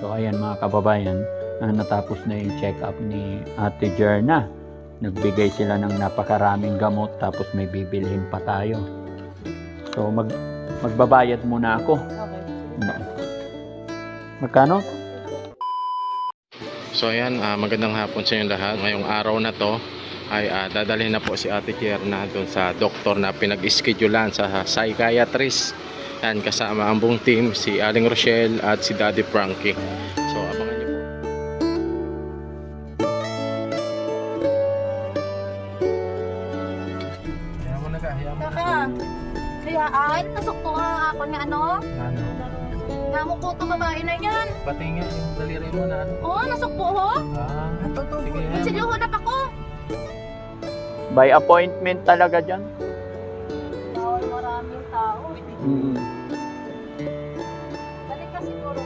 So ayan mga kababayan, ah, natapos na yung check-up ni Ate Jerna. Nagbigay sila ng napakaraming gamot tapos may bibilhin pa tayo. So mag magbabayad muna ako. Okay. Magkano? So ayan, ah, magandang hapon sa inyo lahat. Ngayong araw na to ay ah, dadalhin na po si Ate Kierna doon sa doktor na pinag-schedulean sa psychiatrist. Yan, kasama ang buong team, si Aling Rochelle at si Daddy Frankie. So abangan niyo po. Kaya mo na ka, kaya mo Kaka, hayaan, nasukto nga ako ni ano, Ano? namo ko to babae na yan. Pati nga yung daliri mo na ano. Oo, nasukto ho. Ah, sige. Siluhon ako. By appointment talaga dyan. Mm. Balik ka siguro.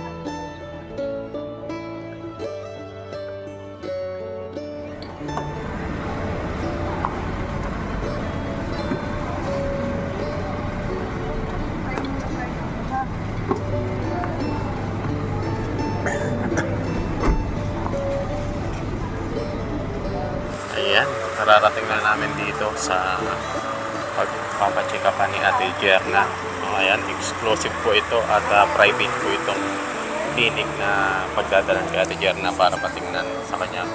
Ayan, nararating na namin dito sa pagpapacheck up ni Ate Jerna. Ayan, exclusive po ito at ah, private po itong clinic na pagdadalan kay Ate Jerna para patingnan sa kanyang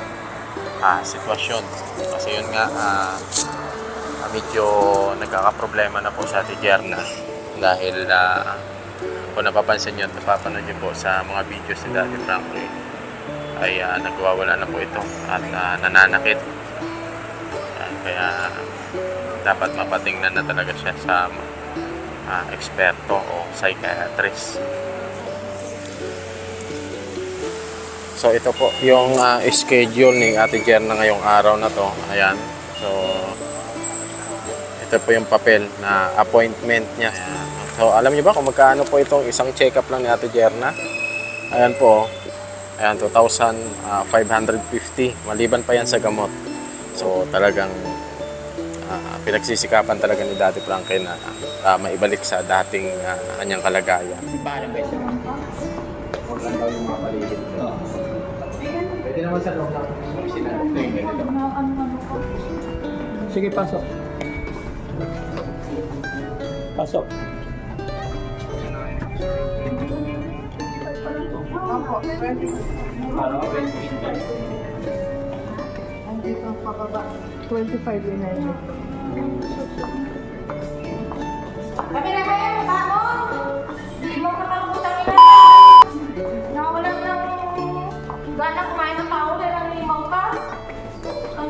ah, sitwasyon. Kasi yun nga, ah, medyo nagkakaproblema na po sa Ate Jerna dahil na kung napapansin nyo at napapanood nyo po sa mga videos ni Daddy Frankie ay ah, nagwawala na po ito at ah, nananakit Yan, kaya dapat mapatingnan na talaga siya sa ah, eksperto o psychiatrist. So ito po yung ah, schedule ni Ate Jerna ngayong araw na to. Ayan. So ito po yung papel na appointment niya. So alam niyo ba kung magkano po itong isang check-up lang ni Ate Jerna? Ayan po. Ayan, 2,550. Maliban pa yan sa gamot. So talagang ah, pinagsisikapan talaga ni Daddy Frankie na ah, maibalik sa dating ah, kanyang kalagayan. Pwede naman sa loob ng opisina. Sige, pasok. Pasok. Andito ang pababa. 25 yun na yun. Kami na kaya mo ba mo? Hindi mo kakalimutan nila. Nawalan ng gana kumain ng tao dahil ang limang ka. Ang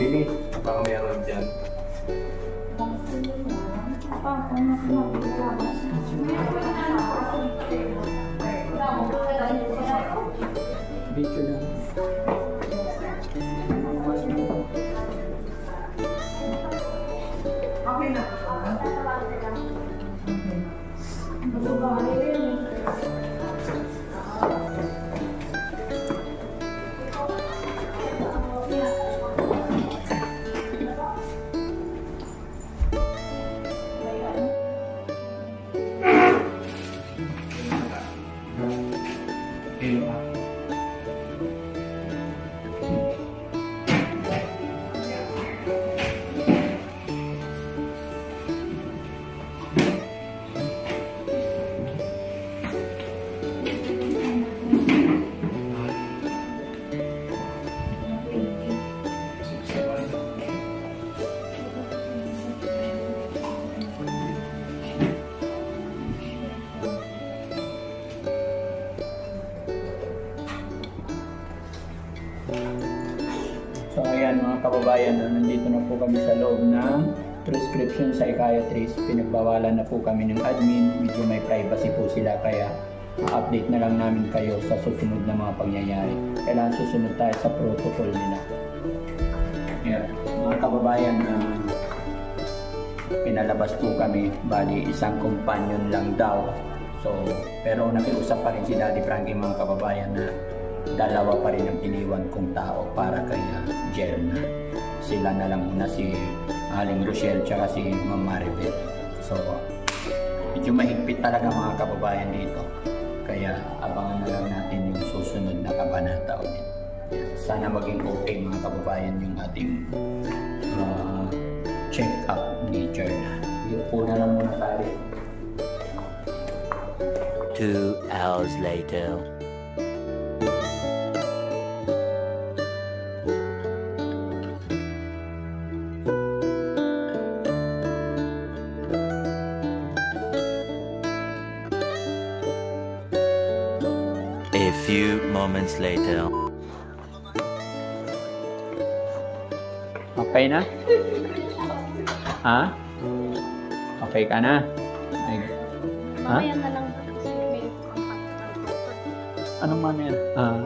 Bilis. Baka meron dyan. Video kababayan, no, nandito na po kami sa loob ng prescription psychiatrist. Pinagbawalan na po kami ng admin. Medyo may privacy po sila kaya update na lang namin kayo sa susunod na mga pangyayari. Kailangan susunod tayo sa protocol nila. Yeah. Mga kababayan, ah, pinalabas po kami. Bali, isang companion lang daw. So, pero nakiusap pa rin si Daddy Frankie mga kababayan na dalawa pa rin ang iniwan kong tao para kay Jerna. Sila na lang muna si Aling Rochelle tsaka si Ma'am Maribel. So, medyo mahigpit talaga mga kababayan dito. Kaya abangan na lang natin yung susunod na kabanata ulit. Sana maging okay mga kababayan yung ating uh, check-up ni Jerna. Yung po na lang muna tayo. Two hours later. Ha? Okay ka na? Ay, Ha? Mamaya na lang anong mami yan? Ah,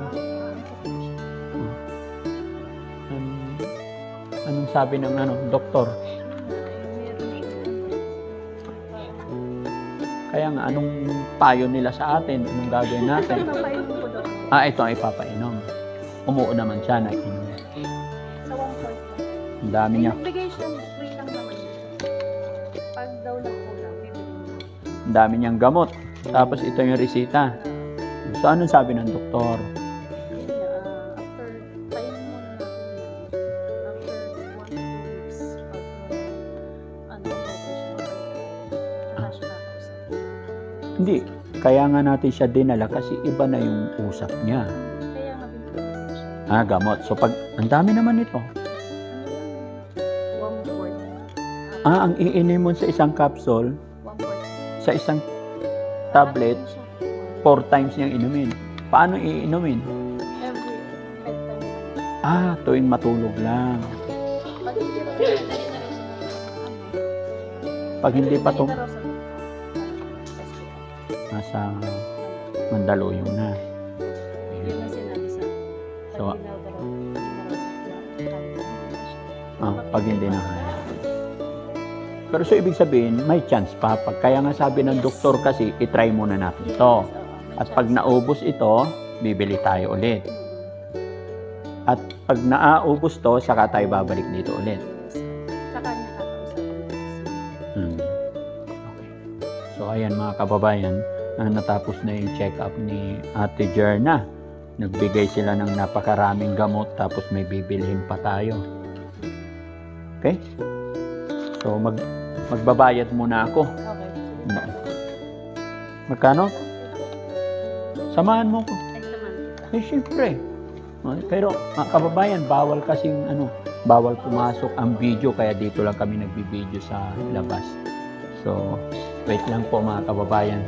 um, anong sabi ng ano, doktor? Kaya nga, anong payo nila sa atin? Anong gagawin natin? Ah, ito ang ipapainom. Umuo naman siya na inom. sa one point. Ang dami niya. Ang dami niyang gamot. Tapos ito yung resita. So, anong sabi ng doktor? Hindi. Kaya nga natin siya dinala kasi iba na yung usap niya. Ah, gamot. So, pag, ang dami naman ito. Ah, ang iinin mo sa isang capsule. Sa isang tablet, four times niyang inumin. Paano iinumin? Ah, tuwing matulog lang. Pag hindi pa hospital. nasa Mandaluyong na. So, Ah, pag hindi na kaya. Pero so, ibig sabihin, may chance pa. Pag, kaya nga sabi ng doktor kasi, itry muna natin may At pag naubos ito, bibili tayo ulit. At pag naaubos to, saka tayo babalik dito ulit. Yes. Tsaka niya. Hmm. Okay. So ayan mga kababayan, natapos na yung check-up ni Ate Jerna. Nagbigay sila ng napakaraming gamot tapos may bibilhin pa tayo. Okay? So mag magbabayad muna ako. Okay. Hmm. Magkano? Samahan mo ko. Eh, syempre. Ah, Pero, mga kababayan, bawal kasing ano, bawal pumasok ang video, kaya dito lang kami nagbibideo sa labas. So, wait lang po mga kababayan.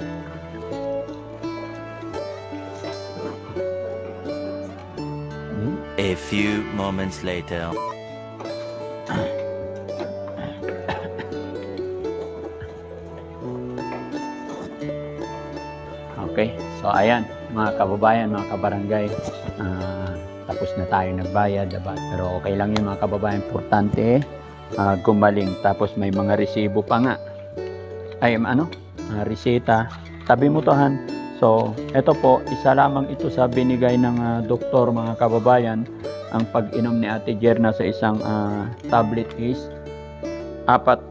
Hmm? A few moments later. So ayan, mga kababayan, mga kabarangay, ah, tapos na tayo nagbayad, diba? pero okay lang yun mga kababayan, importante, ah, gumaling, tapos may mga resibo pa nga. Ay, ano, ah, reseta, tabi mo to han. So, ito po, isa lamang ito sa binigay ng ah, doktor mga kababayan, ang pag-inom ni Ate Jerna sa isang ah, tablet is apat,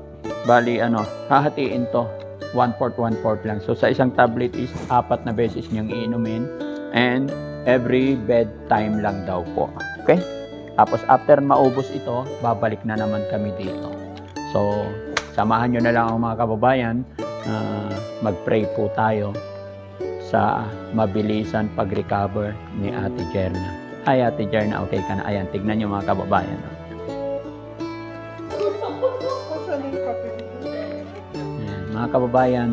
bali ano, hahatiin to, one fourth, one fourth lang. So sa isang tablet is apat na beses niyang iinumin and every bedtime lang daw po. Okay? Tapos after maubos ito, babalik na naman kami dito. So, samahan nyo na lang ang mga kababayan. ah, mag-pray po tayo sa mabilisan pag-recover ni Ate Jerna. Ay, Ate Jerna, okay ka na. Ayan, tignan nyo mga kababayan. Kababayan,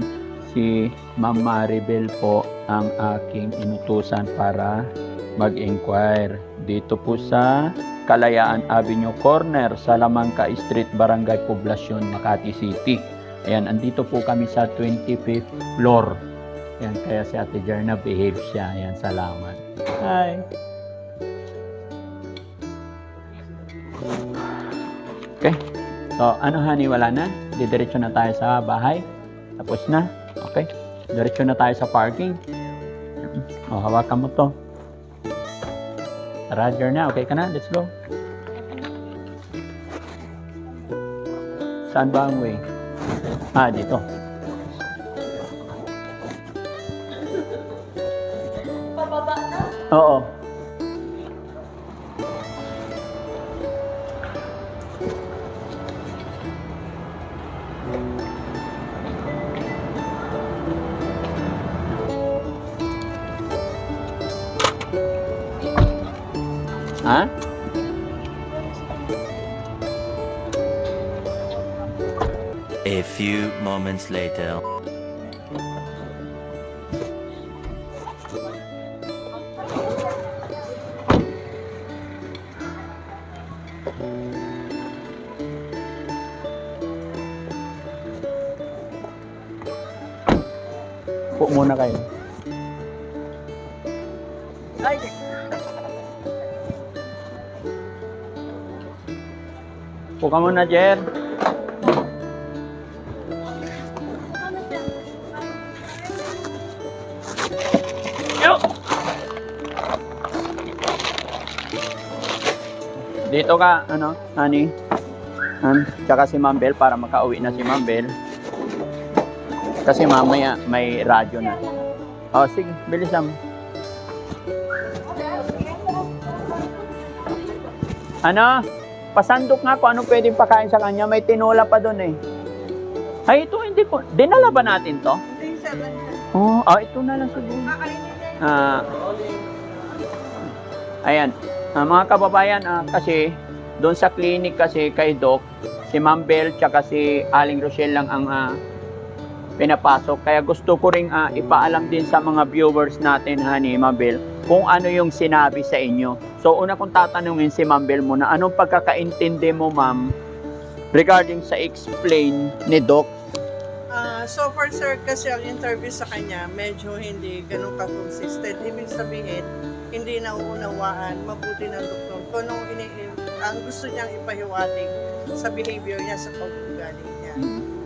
si Ma'am Maribel po ang aking inutusan para mag-inquire dito po sa Kalayaan Avenue Corner, Salamanca Street, Barangay Poblacion, Makati City. Ayan, andito po kami sa 25th floor. Ayan, kaya si Ate Jarna behave siya. Ayan, salamat. Hi. Okay. So, ano honey, wala na? Didiretso na tayo sa bahay. Tapos na. Okay. Diretso na tayo sa parking. O, hawakan mo to. Roger na. Okay ka na? Let's go. Saan ba ang way? Ah, dito. Pababa na. Oo. Ha? A few moments later. Po muna kayo. Ka muna, Jer. Dito ka, ano, honey? Han, tsaka si Mambel para makauwi na si Mambel. Kasi mamaya may radyo na. Oh, sige, bilisan mo. Ano? Pasandok nga kung anong pwedeng pakain sa kanya. May tinola pa doon eh. Ay, ito hindi ko. Dinala ba natin to? Hindi. Oh, ah, ito na lang siguro. Ah, ayan. Ah, mga kababayan, ah, kasi doon sa clinic kasi kay Doc, si Ma'am Bell tsaka si Aling Rochelle lang ang ah, pinapasok. Kaya gusto ko ring ah, ipaalam din sa mga viewers natin, honey, Ma'am Bell, kung ano yung sinabi sa inyo. So, una kong tatanungin si Ma'am Bell muna, anong pagkakaintindi mo, Ma'am, regarding sa explain ni Doc? Ah, so far sir, kasi ang interview sa kanya medyo hindi ganun ka-consistent. Ibig sabihin, hindi nauunawaan, mabuti ng doktor kung anong ini ang gusto niyang ipahiwatig sa behavior niya sa pag-ugali niya.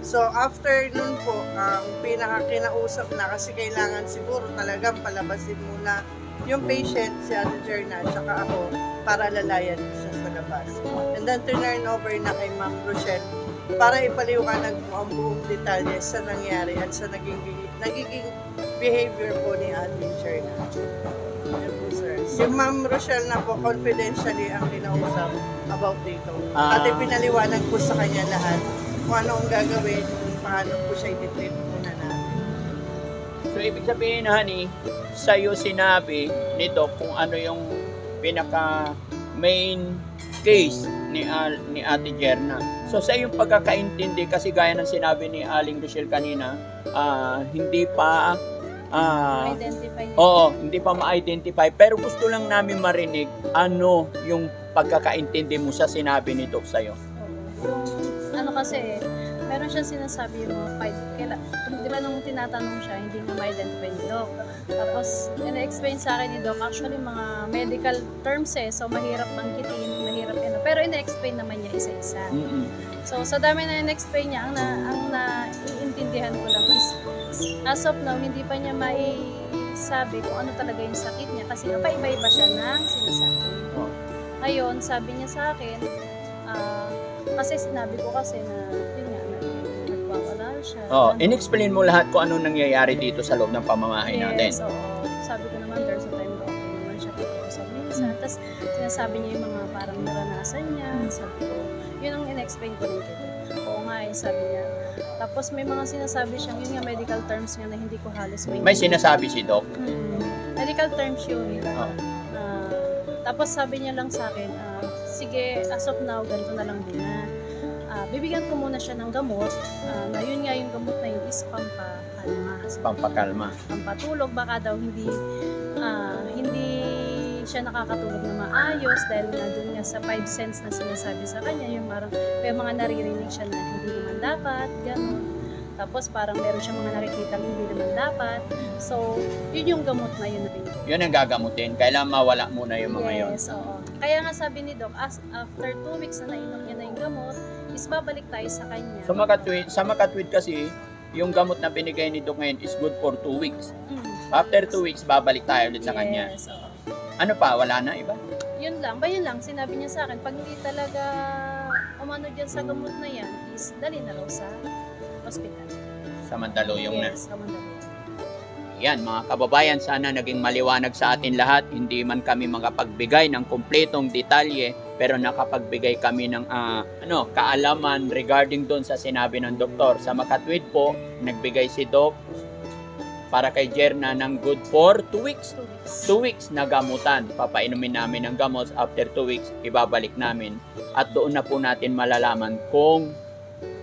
So after nun po, ang pinaka-kinausap na kasi kailangan siguro talagang palabasin muna yung patient, si Ate Jerna, at saka ako, para lalayan siya sa labas. And then turn over na kay Ma'am Rochelle para ipaliwanag mo ang buong detalye sa nangyari at sa naging, nagiging behavior po ni Ate po, sir. Si Ma'am Rochelle na po, confidentially ang kinausap about dito. Ah. At ipinaliwanag po sa kanya lahat kung ano ang gagawin, kung paano po siya i-treat muna natin. So, ibig sabihin, honey, sa'yo sinabi ni Doc kung ano yung pinaka main case ni, Al, ni Ate Jerna. So, sa iyong pagkakaintindi, kasi gaya ng sinabi ni Aling Rochelle kanina, ah, hindi pa, ah, Ma-identify niya. oo, hindi pa ma-identify. Pero gusto lang namin marinig ano yung pagkakaintindi mo sa sinabi ni Doc sa'yo. Yung, kasi, meron siyang sinasabi yung mga five, kaila, di ba nung tinatanong siya, hindi nga ma-identify ni Doc. Tapos, ina-explain sa akin ni Doc, actually mga medical terms eh, so mahirap bangkitin, mahirap ano. Pero ina-explain naman niya isa-isa. Mm-mm. So, sa dami na in-explain niya, ang, na, ang naiintindihan ko lang is, as of now, hindi pa niya maisabi kung ano talaga yung sakit niya kasi nga iba-iba siya ng sinasabi. Oh. Ngayon, sabi niya sa akin, kasi sinabi ko kasi na, yun nga, na, nagwawala siya. Oh, in-explain mo lahat kung ano nangyayari dito sa loob ng pamamahay natin. Yes, oo. Sabi ko naman, there's a time na okay naman siya kakausap minsan. Hmm. Tapos, sinasabi niya yung mga parang naranasan niya. Sabi ko, yun ang in-explain ko rin Doc. Oo nga eh, sabi niya. Tapos may mga sinasabi siyang, yun nga medical terms nga na hindi ko halos may... May sinasabi si Doc. Hmm, medical terms yun. Oh. Ah, tapos sabi niya lang sa akin, ah, sige, as of now, ganito na lang din na. Ah, bibigyan ko muna siya ng gamot. ah, na yun nga yung gamot na yun is pampakalma. Pampakalma. Pampatulog, baka daw hindi ah, hindi siya nakakatulog na maayos dahil nga dun nga sa 5 cents na sinasabi sa kanya, yung parang may mga naririnig siya na hindi naman dapat, gano'n. Tapos parang meron siya mga nakikita hindi naman dapat. So, yun yung gamot na yun na binigay. Yun ang gagamutin. Kailangan mawala muna yung mga yun. Yes, oo. Kaya nga sabi ni Doc, as, after 2 weeks na nainom niya na yung gamot, is babalik tayo sa kanya. So makatwid, sa makatwid kasi, yung gamot na binigay ni Doc ngayon is good for 2 weeks. Mm. After 2 weeks, babalik tayo ulit sa kanya. Yes, oo. Ano pa? Wala na iba? Yun lang, ba yun lang, sinabi niya sa akin, pag hindi talaga umano dyan sa gamot na yan, is dali na raw sa hospital. Sa Mandaluyong na. yes, sa Mandaluyong. Yan, mga kababayan, sana naging maliwanag sa atin lahat. Hindi man kami makapagbigay ng kumpletong detalye, pero nakapagbigay kami ng ah, ano, kaalaman regarding doon sa sinabi ng doktor. Sa Makatwid po, nagbigay si Doc para kay Jerna ng good for 2 weeks. Two weeks. 2 weeks na gamutan. Papainumin namin ng gamot. After 2 weeks, ibabalik namin. At doon na po natin malalaman kung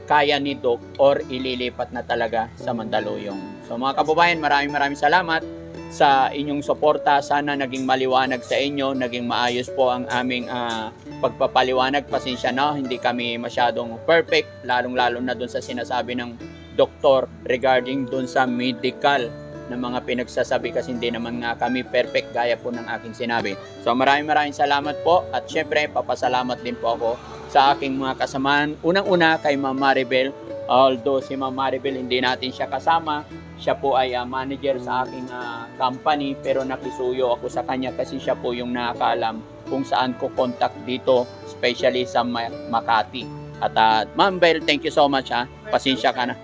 kaya ni Doc or ililipat na talaga sa Mandaluyong. So mga kababayan, maraming maraming salamat sa inyong suporta. Sana naging maliwanag sa inyo, naging maayos po ang aming ah, pagpapaliwanag. Pasensya na, hindi kami masyadong perfect, lalong-lalo na doon sa sinasabi ng doktor regarding doon sa medical ng mga pinagsasabi kasi hindi naman nga kami perfect gaya po ng aking sinabi. So maraming maraming salamat po at syempre papasalamat din po ako sa aking mga kasamahan. Unang-una kay Ma'am Maribel. Although si Ma'am Maribel hindi natin siya kasama, siya po ay ah, manager sa aking ah, company pero nakisuyo ako sa kanya kasi siya po yung nakakaalam kung saan ko contact dito, especially sa Ma- Makati. At ah, Ma'am Bel, thank you so much ha. Pasensya ka na.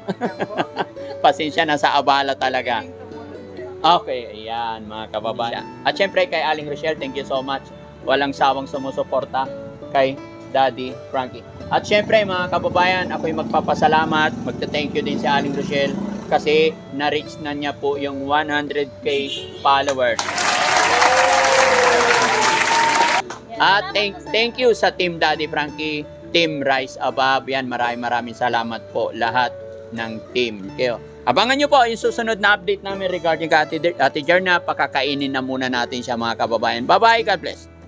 Pasensya na sa abala talaga. Okay, ayan mga kababayan. At syempre kay Aling Rochelle, thank you so much. Walang sawang sumusuporta kay Daddy Frankie. At syempre mga kababayan, ako'y magpapasalamat, magta-thank you din si Aling Rochelle kasi na-reach na niya po yung 100k followers. At thank, thank you sa Team Daddy Frankie, Team Rise Above. Yan, maraming maraming salamat po lahat ng team. Kayo. Abangan nyo po yung susunod na update namin regarding kay Ate, Ate Jerna. Pakakainin na muna natin siya mga kababayan. Bye-bye. God bless.